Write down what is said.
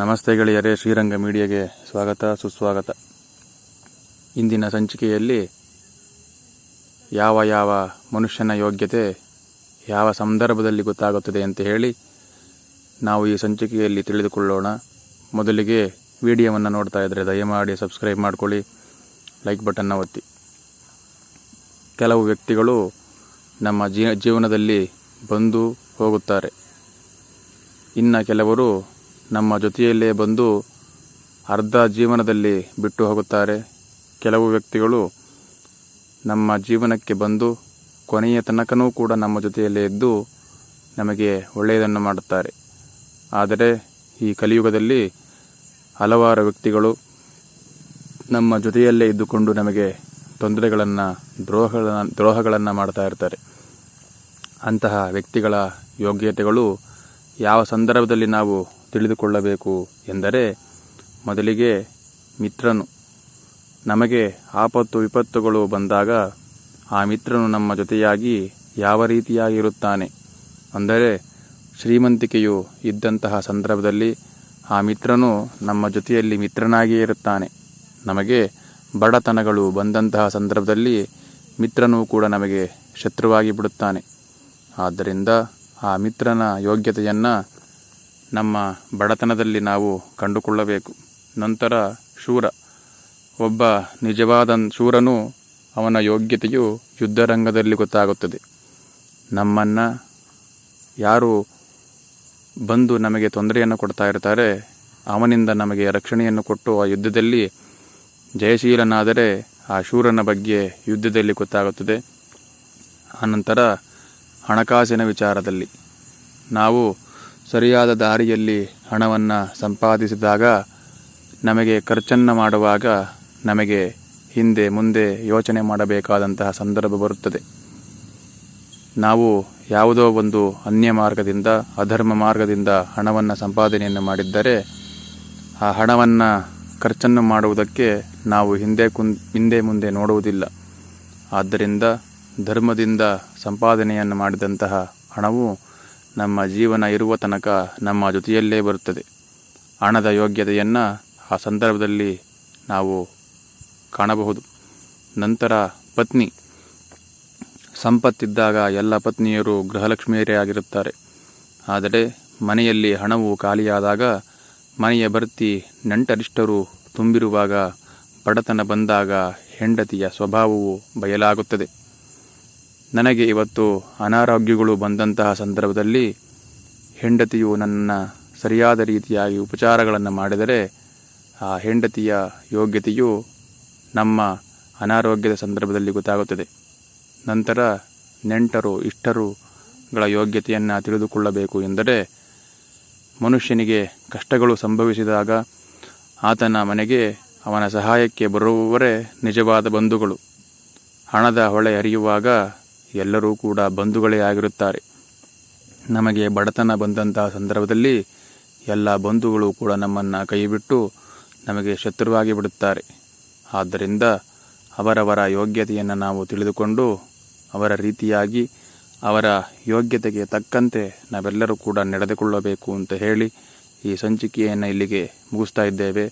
ನಮಸ್ತೆ ಗೆಳೆಯರೇ, ಶ್ರೀರಂಗ ಮೀಡಿಯಾಗೆ ಸ್ವಾಗತ, ಸುಸ್ವಾಗತ. ಇಂದಿನ ಸಂಚಿಕೆಯಲ್ಲಿ ಯಾವ ಯಾವ ಮನುಷ್ಯನ ಯೋಗ್ಯತೆ ಯಾವ ಸಂದರ್ಭದಲ್ಲಿ ಗೊತ್ತಾಗುತ್ತದೆ ಅಂತ ಹೇಳಿ ನಾವು ಈ ಸಂಚಿಕೆಯಲ್ಲಿ ತಿಳಿದುಕೊಳ್ಳೋಣ. ಮೊದಲಿಗೆ ವಿಡಿಯೋವನ್ನು ನೋಡ್ತಾ ಇದ್ದರೆ ದಯಮಾಡಿ ಸಬ್ಸ್ಕ್ರೈಬ್ ಮಾಡಿಕೊಳ್ಳಿ, ಲೈಕ್ ಬಟನ್ನ ಒತ್ತಿ. ಕೆಲವು ವ್ಯಕ್ತಿಗಳು ನಮ್ಮ ಜೀವನದಲ್ಲಿ ಬಂದು ಹೋಗುತ್ತಾರೆ. ಇನ್ನು ಕೆಲವರು ನಮ್ಮ ಜೊತೆಯಲ್ಲೇ ಬಂದು ಅರ್ಧ ಜೀವನದಲ್ಲಿ ಬಿಟ್ಟು ಹೋಗುತ್ತಾರೆ. ಕೆಲವು ವ್ಯಕ್ತಿಗಳು ನಮ್ಮ ಜೀವನಕ್ಕೆ ಬಂದು ಕೊನೆಯ ತನಕನೂ ಕೂಡ ನಮ್ಮ ಜೊತೆಯಲ್ಲೇ ಇದ್ದು ನಮಗೆ ಒಳ್ಳೆಯದನ್ನು ಮಾಡುತ್ತಾರೆ. ಆದರೆ ಈ ಕಲಿಯುಗದಲ್ಲಿ ಹಲವಾರು ವ್ಯಕ್ತಿಗಳು ನಮ್ಮ ಜೊತೆಯಲ್ಲೇ ಇದ್ದುಕೊಂಡು ನಮಗೆ ತೊಂದರೆಗಳನ್ನು, ದ್ರೋಹಗಳನ್ನು ದ್ರೋಹಗಳನ್ನು ಮಾಡ್ತಾ ಇರ್ತಾರೆ. ಅಂತಹ ವ್ಯಕ್ತಿಗಳ ಯೋಗ್ಯತೆಗಳು ಯಾವ ಸಂದರ್ಭದಲ್ಲಿ ನಾವು ತಿಳಿದುಕೊಳ್ಳಬೇಕು ಎಂದರೆ ಮೊದಲಿಗೆ ಮಿತ್ರನು. ನಮಗೆ ಆಪತ್ತು ವಿಪತ್ತುಗಳು ಬಂದಾಗ ಆ ಮಿತ್ರನು ನಮ್ಮ ಜೊತೆಯಾಗಿ ಯಾವ ರೀತಿಯಾಗಿರುತ್ತಾನೆ? ಅಂದರೆ ಶ್ರೀಮಂತಿಕೆಯು ಇದ್ದಂತಹ ಸಂದರ್ಭದಲ್ಲಿ ಆ ಮಿತ್ರನು ನಮ್ಮ ಜೊತೆಯಲ್ಲಿ ಮಿತ್ರನಾಗಿಯೇ ಇರುತ್ತಾನೆ. ನಮಗೆ ಬಡತನಗಳು ಬಂದಂತಹ ಸಂದರ್ಭದಲ್ಲಿ ಮಿತ್ರನು ಕೂಡ ನಮಗೆ ಶತ್ರುವಾಗಿ ಬಿಡುತ್ತಾನೆ. ಆದ್ದರಿಂದ ಆ ಮಿತ್ರನ ಯೋಗ್ಯತೆಯನ್ನು ನಮ್ಮ ಬಡತನದಲ್ಲಿ ನಾವು ಕಂಡುಕೊಳ್ಳಬೇಕು. ನಂತರ ಶೂರ. ಒಬ್ಬ ನಿಜವಾದ ಶೂರನು ಅವನ ಯೋಗ್ಯತೆಯು ಯುದ್ಧರಂಗದಲ್ಲಿ ಗೊತ್ತಾಗುತ್ತದೆ. ನಮ್ಮನ್ನು ಯಾರು ಬಂದು ನಮಗೆ ತೊಂದರೆಯನ್ನು ಕೊಡ್ತಾ ಇರ್ತಾರೆ, ಅವನಿಂದ ನಮಗೆ ರಕ್ಷಣೆಯನ್ನು ಕೊಟ್ಟು ಆ ಯುದ್ಧದಲ್ಲಿ ಜಯಶೀಲನಾದರೆ ಆ ಶೂರನ ಬಗ್ಗೆ ಯುದ್ಧದಲ್ಲಿ ಗೊತ್ತಾಗುತ್ತದೆ. ಆನಂತರ ಹಣಕಾಸಿನ ವಿಚಾರದಲ್ಲಿ. ನಾವು ಸರಿಯಾದ ದಾರಿಯಲ್ಲಿ ಹಣವನ್ನು ಸಂಪಾದಿಸಿದಾಗ, ನಮಗೆ ಖರ್ಚನ್ನು ಮಾಡುವಾಗ ನಮಗೆ ಹಿಂದೆ ಮುಂದೆ ಯೋಚನೆ ಮಾಡಬೇಕಾದಂತಹ ಸಂದರ್ಭ ಬರುತ್ತದೆ. ನಾವು ಯಾವುದೋ ಒಂದು ಅನ್ಯ ಮಾರ್ಗದಿಂದ, ಅಧರ್ಮ ಮಾರ್ಗದಿಂದ ಹಣವನ್ನು ಸಂಪಾದನೆಯನ್ನು ಮಾಡಿದ್ದರೆ, ಆ ಹಣವನ್ನು ಖರ್ಚನ್ನು ಮಾಡುವುದಕ್ಕೆ ನಾವು ಹಿಂದೆ ಕುಂ, ಹಿಂದೆ ಮುಂದೆ ನೋಡುವುದಿಲ್ಲ. ಆದ್ದರಿಂದ ಧರ್ಮದಿಂದ ಸಂಪಾದನೆಯನ್ನು ಮಾಡಿದಂತಹ ಹಣವು ನಮ್ಮ ಜೀವನ ಇರುವ ತನಕ ನಮ್ಮ ಜೊತೆಯಲ್ಲೇ ಬರುತ್ತದೆ. ಹಣದ ಯೋಗ್ಯತೆಯನ್ನು ಆ ಸಂದರ್ಭದಲ್ಲಿ ನಾವು ಕಾಣಬಹುದು. ನಂತರ ಪತ್ನಿ. ಸಂಪತ್ತಿದ್ದಾಗ ಎಲ್ಲ ಪತ್ನಿಯರು ಗೃಹಲಕ್ಷ್ಮಿಯರೇ ಆಗಿರುತ್ತಾರೆ. ಆದರೆ ಮನೆಯಲ್ಲಿ ಹಣವು ಖಾಲಿಯಾದಾಗ ಮನೆಯ ಬರ್ತಿ ನಂಟರಿಷ್ಟರು ತುಂಬಿರುವಾಗ ಬಡತನ ಬಂದಾಗ ಹೆಂಡತಿಯ ಸ್ವಭಾವವು ಬಯಲಾಗುತ್ತದೆ. ನನಗೆ ಇವತ್ತು ಅನಾರೋಗ್ಯಗಳು ಬಂದಂತಹ ಸಂದರ್ಭದಲ್ಲಿ ಹೆಂಡತಿಯು ನನ್ನ ಸರಿಯಾದ ರೀತಿಯಾಗಿ ಉಪಚಾರಗಳನ್ನು ಮಾಡಿದರೆ ಆ ಹೆಂಡತಿಯ ಯೋಗ್ಯತೆಯು ನಮ್ಮ ಅನಾರೋಗ್ಯದ ಸಂದರ್ಭದಲ್ಲಿ ಗೊತ್ತಾಗುತ್ತದೆ. ನಂತರ ನೆಂಟರು, ಇಷ್ಟರುಗಳ ಯೋಗ್ಯತೆಯನ್ನು ತಿಳಿದುಕೊಳ್ಳಬೇಕು ಎಂದರೆ ಮನುಷ್ಯನಿಗೆ ಕಷ್ಟಗಳು ಸಂಭವಿಸಿದಾಗ ಆತನ ಮನೆಗೆ ಅವನ ಸಹಾಯಕ್ಕೆ ಬರುವವರೇ ನಿಜವಾದ ಬಂಧುಗಳು. ಹಣದ ಹೊಳೆ ಹರಿಯುವಾಗ ಎಲ್ಲರೂ ಕೂಡ ಬಂಧುಗಳೇ ಆಗಿರುತ್ತಾರೆ. ನಮಗೆ ಬಡತನ ಬಂದಂತಹ ಸಂದರ್ಭದಲ್ಲಿ ಎಲ್ಲ ಬಂಧುಗಳು ಕೂಡ ನಮ್ಮನ್ನು ಕೈಬಿಟ್ಟು ನಮಗೆ ಶತ್ರುವಾಗಿ ಬಿಡುತ್ತಾರೆ. ಆದ್ದರಿಂದ ಅವರವರ ಯೋಗ್ಯತೆಯನ್ನು ನಾವು ತಿಳಿದುಕೊಂಡು ಅವರ ರೀತಿಯಾಗಿ ಅವರ ಯೋಗ್ಯತೆಗೆ ತಕ್ಕಂತೆ ನಾವೆಲ್ಲರೂ ಕೂಡ ನಡೆದುಕೊಳ್ಳಬೇಕು ಅಂತ ಹೇಳಿ ಈ ಸಂಚಿಕೆಯನ್ನು ಇಲ್ಲಿಗೆ ಮುಗಿಸ್ತಾ ಇದ್ದೇವೆ.